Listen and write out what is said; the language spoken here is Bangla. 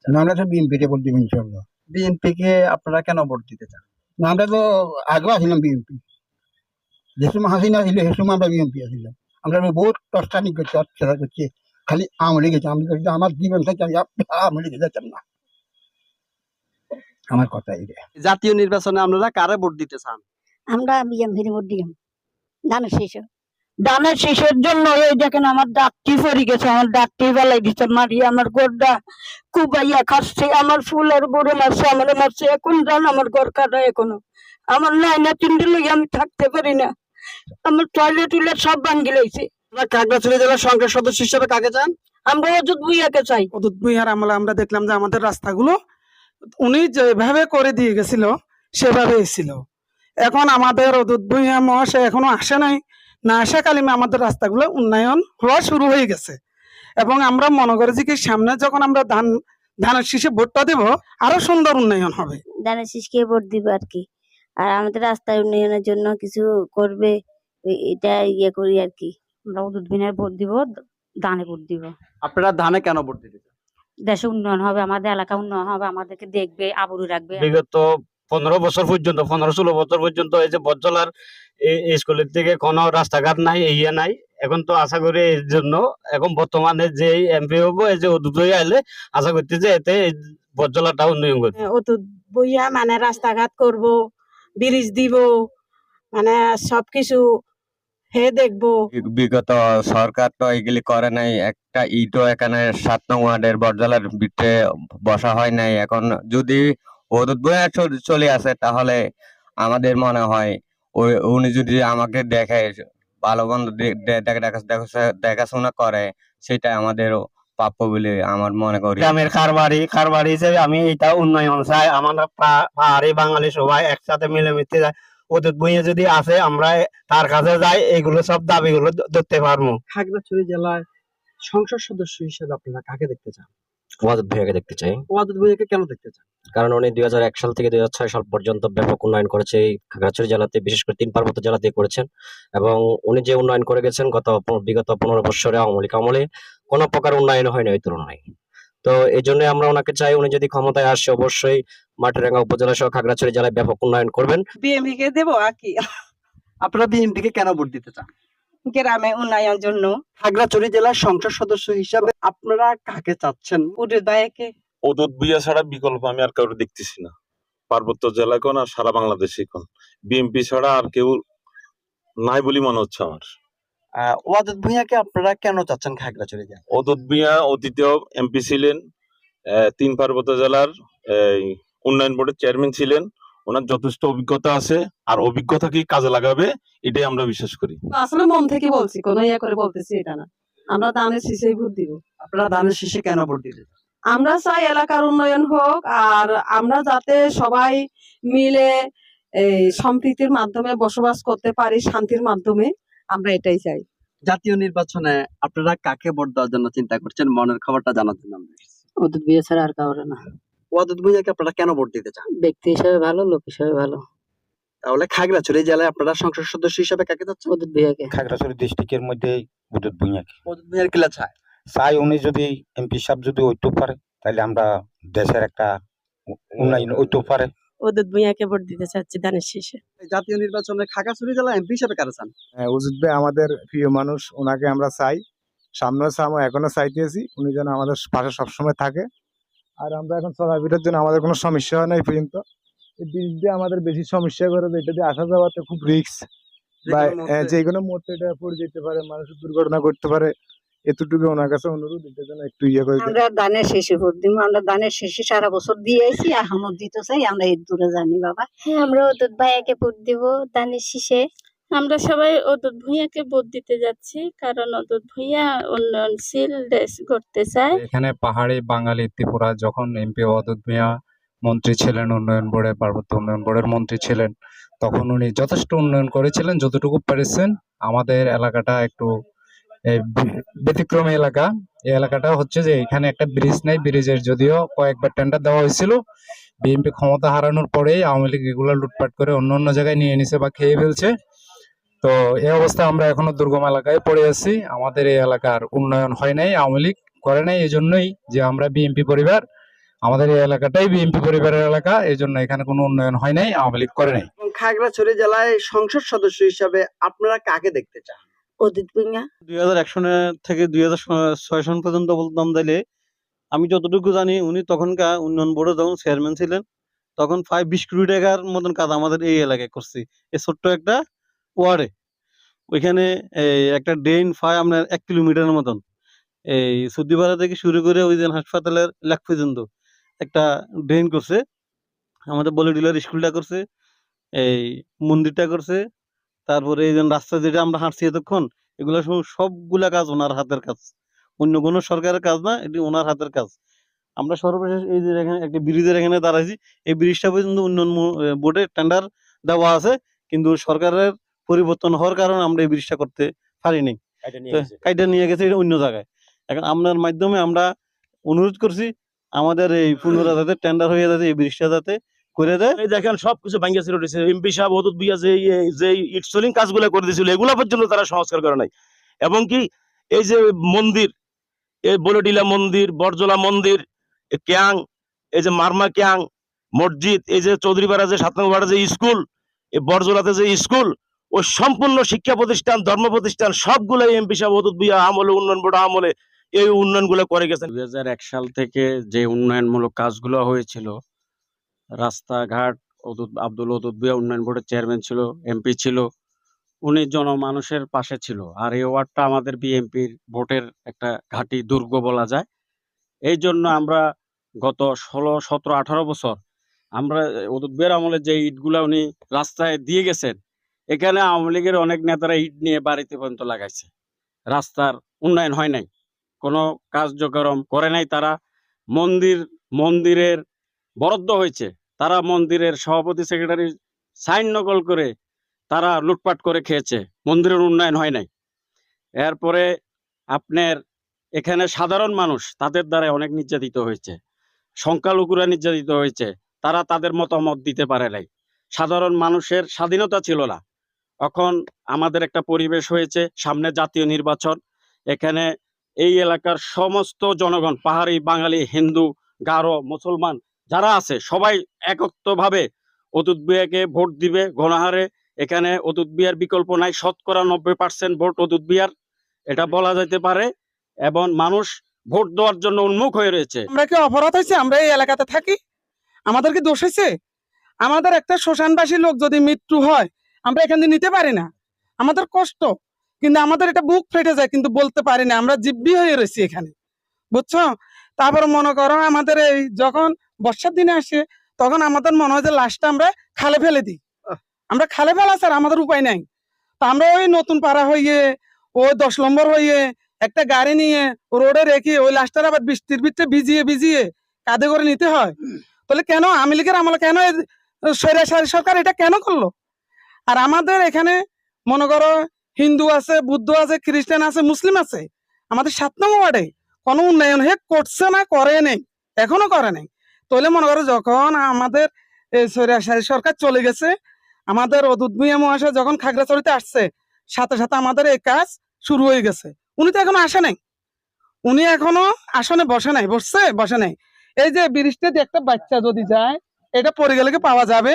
চান। আমরা তো বিএনপিতে ভোট দিব ইনশাল্লাহ বিএনপি কে আপনারা কেন ভোট দিতে চান? আমরা তো আগেও আসলাম বিএনপি হাসিনা ছিল সে সময় আমরা বিএনপি আসলাম। আমরা বহুত টস্টানি করছি অত্যাচার করছি খালি আমলে গেছে। আমি বলছি, আমার জীবন থেকে আমি আমলে যেতাম না। আমার কথা এটা জাতীয় নির্বাচনে আপনারা কারে ভোট দিতে চান? আমরা বিএমপির ভোট দিলাম। ধানের শীষ ধানের শীষের জন্য এই দেখেন আমার ডাকটি পড়ে গেছে আমার ডাকটি বেলাই দিচ্ছে মারি আমার গোড়টা কুবাইয়া খাচ্ছে আমার ফুলের বুড়ে মারছে আমার মারছে। এখন জান আমার ঘর কাটা এখনও। আমার নাই না তিনটে লই আমি থাকতে পারি না। আমার টয়লেট টয়লেট সব ভাঙ্গি লইছে। খাগড়াছড়ি জেলার সংসদ সদস্য হিসেবে কাকে চান? আমরা অযুত বুইয়াকে চাই। অদূত ভূঁইয়ার আমলে আমরা দেখলাম যে আমাদের রাস্তাগুলো উনি যেভাবে করে দিয়ে গেছিল সেভাবে ছিল। এখন আমাদের অদূত ভূঁইয়া মহাশয় এখনও আসে নাই। না আসা কালিমে আমাদের রাস্তাগুলো উন্নয়ন হওয়া শুরু হয়ে গেছে। এবং আমরা মনে করি কি সামনে যখন আমরা ধান ধানের শীষে ভোটটা দেব আরও সুন্দর উন্নয়ন হবে। ধানের শীষকে ভোট দিব আর কি। আর আমাদের রাস্তার উন্নয়নের জন্য কিছু করবে এটা ইয়ে করি আর কি। আমরা উদ্যোগ ভোট দিব ধানে ভোট দিব। আপনারা ধানে কেন ভোট দিতে দেশে উন্নয়ন হবে আমাদের এলাকা উন্নয়ন হবে আমাদেরকে দেখবে আবরু রাখবে। বিগত পনেরো বছর পর্যন্ত পনেরো ষোলো বছর পর্যন্ত এই যে বজ্জলার স্কুলের থেকে কোনো রাস্তাঘাট নাই ইয়ে নাই। এখন তো আশা করি এর জন্য এখন বর্তমানে যে এমপি হব এই যে উদ্যোগ আইলে আশা করতে যে এতে এই বজ্জলাটা উন্নয়ন করবে। অতুত বইয়া মানে রাস্তাঘাট করব ব্রিজ দিব মানে সবকিছু হে দেখব। বিগত সরকার তো এগুলি করে নাই একটা ইটও এখানে সাত নং ওয়ার্ডের বরজালার ভিতরে বসা হয় নাই। এখন যদি চলে আসে তাহলে আমাদের মনে হয় ওই উনি যদি আমাকে দেখে ভালো দেখা- দেখাশোনা করে সেটা আমাদের প্রাপ্য বলে আমার মনে করি। গ্রামের খারবাড়ি খারবাড়ি হিসেবে আমি এটা উন্নয়ন চাই। আমরা পাহাড়ি বাঙালি সবাই একসাথে মিলেমিশে যাই। ওদের বইয়ে যদি আসে আমরা তার কাছে যাই এগুলো সব দাবিগুলো ধরতে পারব। খাগড়াছড়ি জেলায় সংসদ সদস্য হিসেবে আপনারা কাকে দেখতে চান? ওয়াদুদ ভূঁইয়াকে দেখতে চাই। ওয়াদুদ ভূঁইয়াকে কেন দেখতে চান? কারণ উনি দুই সাল থেকে দু হাজার ছয় সাল পর্যন্ত ব্যাপক উন্নয়ন করেছে এই খাগড়াছড়ি জেলাতে বিশেষ করে তিন পার্বত্য জেলাতে করেছেন। এবং উনি যে উন্নয়ন করে গেছেন গত বিগত পনেরো বছরে আওয়ামী লীগ আমলে কোনো প্রকার উন্নয়ন হয়নি ওই তুলনায়। তো এই জন্য আমরা ওনাকে চাই উনি যদি ক্ষমতায় আসে অবশ্যই মাটিরাঙ্গা উপজেলা সহ খাগড়াছড়ি জেলায় ব্যাপক উন্নয়ন করবেন। বিএমপি কে দেবো কি। আপনারা বিএনপি কে কেন ভোট দিতে চান? গ্রামে উন্নয়ন জন্য। খাগড়াছড়ি জেলার সংসদ সদস্য হিসাবে আপনারা কাকে চাচ্ছেন? উঠে দায়কে ওদুত বিয়া ছাড়া বিকল্প আমি আর কাউকে দেখতেছি না। পার্বত্য জেলা কোন আর সারা বাংলাদেশে কোন। বিএনপি ছাড়া আর কেউ নাই বলে মনে হচ্ছে আমার। আহ, ওয়াদুদ ভূঁইয়াকে আপনারা কেন চাচ্ছেন খাগড়াছড়ি ওদুত বিয়া অতীতেও এমপি ছিলেন আহ, তিন পার্বত্য জেলার এই, উন্নয়ন বোর্ডের চেয়ারম্যান ছিলেন। ওনার যথেষ্ট অভিজ্ঞতা আছে আর অভিজ্ঞতাকে কাজে লাগাবে এটাই আমরা বিশ্বাস করি। আসলে মন থেকে বলছি কোনো ইয়ে করে বলতেছি এটা না। আমরা দানের শীষেই ভোট দিব। আপনারা ধানের শীষে কেন ভোট? আমরা চাই এলাকার উন্নয়ন হোক আর আমরা যাতে সবাই মিলে এই সম্প্রীতির মাধ্যমে বসবাস করতে পারি শান্তির মাধ্যমে আমরা এটাই চাই। জাতীয় নির্বাচনে আপনারা কাকে ভোট দেওয়ার জন্য চিন্তা করছেন? মনের খবরটা জানার জন্য। ওদের বিয়ে ছাড়া আর কাউরে না। ওয়াদুদ ভূঁইয়াকে আপনারা কেন ভোট দিতে চান? ব্যক্তি হিসাবে ভালো লোক হিসাবে ভালো। তাহলে খাগড়াছড়ি জেলায় আপনারা সংসদ সদস্য হিসাবে কাকে চাচ্ছেন? ওদের বিয়েকে খাগড়াছড়ি ডিস্ট্রিক্টের মধ্যে উদ্যোগ ভূঁইয়াকে। ওয়াদুদ ভূঁইয়ার কিলা চায় চাই উনি যদি এমপি সাহেব যদি ওইটু পারে তাহলে আমরা দেশের একটা উন্নয়ন ওইটু পারে। ওদের ভূঁইয়াকে ভোট দিতে চাচ্ছি ধানের শীষে। জাতীয় নির্বাচনে খাগড়াছড়ি জেলা এমপি হিসাবে কারে চান হ্যাঁ, অজিত ভাই আমাদের প্রিয় মানুষ ওনাকে আমরা চাই। সামনেও চামো এখনও চাইতেছি। উনি যেন আমাদের পাশে সবসময় থাকে। আর আমরা এখন চলাফেরার জন্য আমাদের কোনো সমস্যা হয় না এই পর্যন্ত। এই ব্রিজ দিয়ে আমাদের বেশি সমস্যা করে এটা দিয়ে আসা যাওয়াতে খুব রিস্ক বা যে কোনো মুহূর্তে এটা পড়ে যেতে পারে মানুষের দুর্ঘটনা করতে পারে। এতটুকু ওনার কাছে অনুরোধ এটার জন্য একটু ইয়ে করে দেন। আমরা ধানের শীষে ভোট দিব আমরা দানের শেষে সারা বছর দিয়েছি এখনও দিতে চাই আমরা এই দূরে জানি বাবা। হ্যাঁ আমরা অতুত ভাইয়াকে ভোট দিব দানের শেষে। আমরা সবাই অতুত ভূঁইয়াকে ভোট দিতে যাচ্ছি কারণ অতুত ভূঁইয়া উন্নয়নশীল দেশ করতে চায়। এখানে পাহাড়ি বাঙালি ত্রিপুরা যখন এমপি অদূত মিয়া মন্ত্রী ছিলেন উন্নয়ন বোর্ডে পার্বত্য উন্নয়ন বোর্ডের মন্ত্রী ছিলেন তখন উনি যথেষ্ট উন্নয়ন করেছিলেন যতটুকু পেরেছেন। আমাদের এলাকাটা একটু ব্যতিক্রমী এলাকা। এই এলাকাটা হচ্ছে যে এখানে একটা ব্রিজ নেই। ব্রিজের যদিও কয়েকবার টেন্ডার দেওয়া হয়েছিল। বিএনপি ক্ষমতা হারানোর পরেই আওয়ামী লীগ এগুলো লুটপাট করে অন্য অন্য জায়গায় নিয়ে নিছে বা খেয়ে ফেলছে। তো এই অবস্থায় আমরা এখনও দুর্গম এলাকায় পড়ে আছি। আমাদের এই এলাকার উন্নয়ন হয় নাই, আওয়ামী লীগ করে নাই এই জন্যই যে আমরা বিএনপি পরিবার, আমাদের এই এলাকাটাই বিএনপি পরিবারের এলাকা এই জন্য এখানে কোনো উন্নয়ন হয় নাই, আওয়ামী লীগ করে নাই। খাগড়াছড়ি জেলায় সংসদ সদস্য হিসাবে আপনারা কাকে দেখতে চান? অদিত ভুইয়া? দুই হাজার এক সনে থেকে দুই হাজার ছয় সন পর্যন্ত বলতাম তাইলে, আমি যতটুকু জানি উনি তখনকার উন্নয়ন বোর্ডে যখন চেয়ারম্যান ছিলেন, তখন প্রায় বিশ কোটি টাকার মতন কাজ আমাদের এই এলাকায় করছি। এই ছোট্ট একটা ওয়ার্ডে। ওইখানে এই একটা ড্রেন প্রায় আপনার এক কিলোমিটারের মতন। এই সুদ্দিপাড়া থেকে শুরু করে ওই যে হাসপাতালের লেক পর্যন্ত একটা ড্রেন করছে। আমাদের বলিডিলার স্কুলটা করছে, এই মন্দিরটা করছে। তারপরে এই যে রাস্তা যেটা আমরা হাঁটছি এতক্ষণ এগুলো সব সবগুলা কাজ ওনার হাতের কাজ। অন্য কোনো সরকারের কাজ না এটি ওনার হাতের কাজ। আমরা সর্বশেষ এই যে এখানে একটা ব্রিজের এখানে দাঁড়াইছি এই ব্রিজটা পর্যন্ত উন্নয়ন বোর্ডে টেন্ডার দেওয়া আছে কিন্তু সরকারের পরিবর্তন হওয়ার কারণে আমরা এই ব্রিজটা করতে পারিনি। কাইটা নিয়ে গেছে। এটা অন্য জায়গায়। এখন আপনার মাধ্যমে আমরা অনুরোধ করছি আমাদের এই পুনরায় যাতে টেন্ডার হয়ে যাতে এই ব্রিজটা যাতে করে দেয় এই দেখেন সবকিছু ভাঙ্গা ছিল এমপি সাহেব হদুদ বিয়া যে ইয়ে- যে ইট সোলিং কাজগুলো করে দিয়েছিল এগুলো পর্যন্ত তারা সংস্কার করে নাই। এবং কি এই যে মন্দির এই বলডিলা মন্দির বরজলা মন্দির ক্যাং এই যে মারমা ক্যাং মসজিদ এই যে চৌধুরীপাড়া যে সাত নম্বর যে স্কুল এই বরজলাতে যে স্কুল ও সম্পূর্ণ শিক্ষা প্রতিষ্ঠান ধর্ম প্রতিষ্ঠান সবগুলো এমপি সাহেব বিয়া আমলে উন্নয়ন বোর্ড আমলে এই উন্নয়নগুলো করে গেছেন। দুই হাজার এক সাল থেকে যে উন্নয়নমূলক কাজগুলো হয়েছিল রাস্তাঘাট অদূত আব্দুল অদুত বিয়া উন্নয়ন বোর্ডের চেয়ারম্যান ছিল, এমপি ছিল, উনি জনমানুষের পাশে ছিল। আর এই ওয়ার্ডটা আমাদের বিএনপির ভোটের একটা ঘাঁটি, দুর্গ বলা যায়। এই জন্য আমরা গত ষোলো, সতেরো, আঠারো বছর আমরা অদুত বিয়ার আমলে যে ইটগুলা উনি রাস্তায় দিয়ে গেছেন, এখানে আওয়ামী লীগের অনেক নেতারা ইট নিয়ে বাড়িতে পর্যন্ত লাগাইছে। রাস্তার উন্নয়ন হয় নাই, কোনো কার্যক্রম করে নাই তারা। মন্দির, মন্দিরের বরাদ্দ হয়েছে। তারা মন্দিরের সভাপতি, সেক্রেটারি সাইন নকল করে তারা লুটপাট করে খেয়েছে। মন্দিরের উন্নয়ন হয় নাই। এরপরে আপনার এখানে সাধারণ মানুষ তাদের দ্বারা অনেক নির্যাতিত হয়েছে। সংখ্যালঘুরা নির্যাতিত হয়েছে। তারা তাদের মতামত দিতে পারে নাই। সাধারণ মানুষের স্বাধীনতা ছিল না। এখন আমাদের একটা পরিবেশ হয়েছে, সামনে জাতীয় নির্বাচন। এখানে এই এলাকার সমস্ত জনগণ, পাহাড়ি বাঙালি, হিন্দু, গারো, মুসলমান যারা আছে, সবাই একত্রভাবে অতুত বিয়াকে ভোট দিবে, গণহারে। এখানে অতুত বিয়ার বিকল্প নাই, শতকরা নব্বই পার্সেন্ট ভোট অতুত বিয়ার এটা বলা যেতে পারে। এবং মানুষ ভোট দেওয়ার জন্য উন্মুখ হয়ে রয়েছে। আমরা কি অপরাধ হয়েছে? আমরা এই এলাকাতে থাকি? আমাদের কি দোষ হয়েছে? আমাদের একটা শ্মশানবাসী লোক যদি মৃত্যু হয়, আমরা এখান দিয়ে নিতে পারি না। আমাদের কষ্ট, কিন্তু আমাদের এটা বুক ফেটে যায়, কিন্তু বলতে পারি না। আমরা জিব্বি হয়ে রয়েছি এখানে। বুঝছ? তারপর মনে করো আমাদের এই যখন বর্ষার দিনে আসে তখন আমাদের মনে হয় যে লাশটা আমরা খালে ফেলে দিই। আমরা খালে ফেলা স্যার আমাদের উপায় নাই। তা আমরা ওই নতুন পাড়া হইয়ে ওই দশ নম্বর হইয়ে একটা গাড়ি নিয়ে রোডে রেখে ওই লাশটার আবার বৃষ্টির ভিতরে ভিজিয়ে ভিজিয়ে কাঁধে করে নিতে হয়। তাহলে কেন আওয়ামী লীগের আমলে কেন স্বৈরাচারী সরকার এটা কেন করল? আর আমাদের এখানে মনে করো হিন্দু আছে বুদ্ধ আছে খ্রিস্টান আছে মুসলিম আছে আমাদের সাত নম্বর ওয়ার্ডে কোনো উন্নয়ন হে করছে না, করে নেই, এখনও করে নেই। তাহলে মনে করো যখন আমাদের সরকার চলে গেছে, আমাদের অদূত ভূঁইয়া মহাশয় যখন খাগড়াছড়িতে আসছে, সাথে সাথে আমাদের এই কাজ শুরু হয়ে গেছে। উনি তো এখনও আসে নাই। উনি এখনও আসনে বসে নাই, বসছে, বসে নাই। এই যে দিয়ে একটা বাচ্চা যদি যায়, এটা পরে গেলে পাওয়া যাবে।